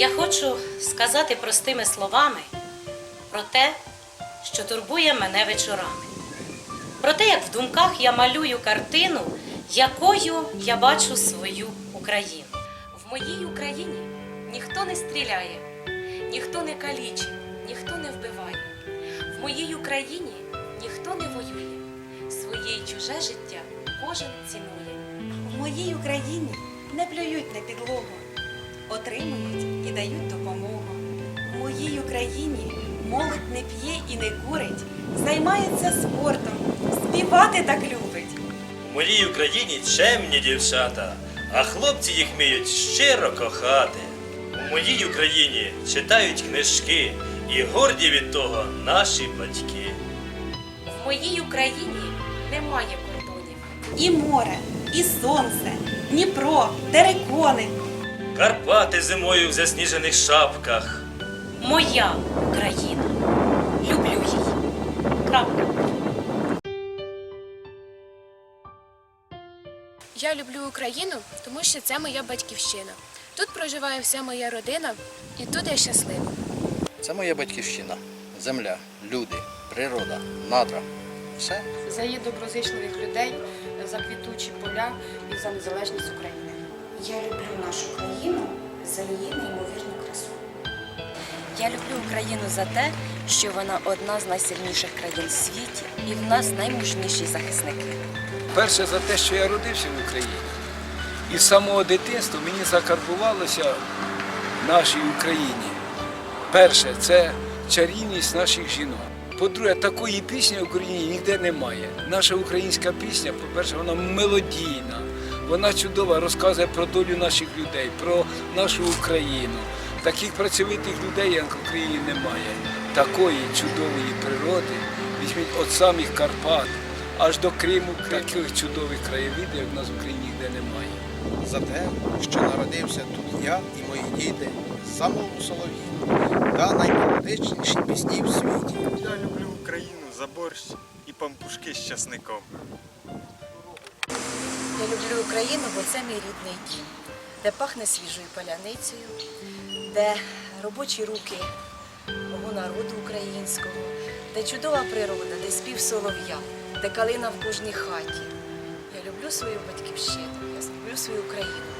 Я хочу сказати простими словами про те, що турбує мене вечорами. Про те, як в думках я малюю картину, якою я бачу свою Україну. В моїй Україні ніхто не стріляє, ніхто не калічить, ніхто не вбиває. В моїй Україні ніхто не воює. Своє й чуже життя кожен цінує. В моїй Україні не плюють на підлогу, отримують і дають допомогу. В моїй Україні молодь не п'є і не курить, займається спортом, співати так любить. У моїй Україні чемні дівчата, а хлопці їх вміють щиро кохати. У моїй Україні читають книжки і горді від того наші батьки. В моїй Україні немає кордонів. І море, і сонце, Дніпро, терикони. Карпати зимою в засніжених шапках. Моя Україна. Люблю її. Крапка. Я люблю Україну, тому що це моя батьківщина. Тут проживає вся моя родина, і тут я щаслива. Це моя батьківщина, земля, люди, природа, надра. Все. за її доброзичливих людей, за квітучі поля і за незалежність України. Я люблю нашу країну за її неймовірну красу. Я люблю Україну за те, що вона одна з найсильніших країн в світі і в нас наймужніші захисники. Перше за те, що я родився в Україні. І з самого дитинства мені закарбувалося в нашій Україні. Перше це чарівність наших жінок. По-друге, такої пісні в Україні ніде немає. Наша українська пісня, по-перше, вона мелодійна, вона чудова, розказує про долю наших людей, про нашу Україну. Таких працьовитих людей, як в Україні, немає. Такої чудової природи, візьміть від самих Карпат аж до Криму, таких чудових краєвидів, як в нас в Україні ніде немає. за те, що народився тут я і мої діти з самого солов'їна та наймелодичніші пісні в світі. Я люблю Україну за борщ і пампушки з часником. Я люблю Україну, бо це мій рідний дім, де пахне свіжою паляницею, де робочі руки мого народу українського, де чудова природа, де спів солов'я, де калина в кожній хаті. Я люблю свою батьківщину, я люблю свою країну.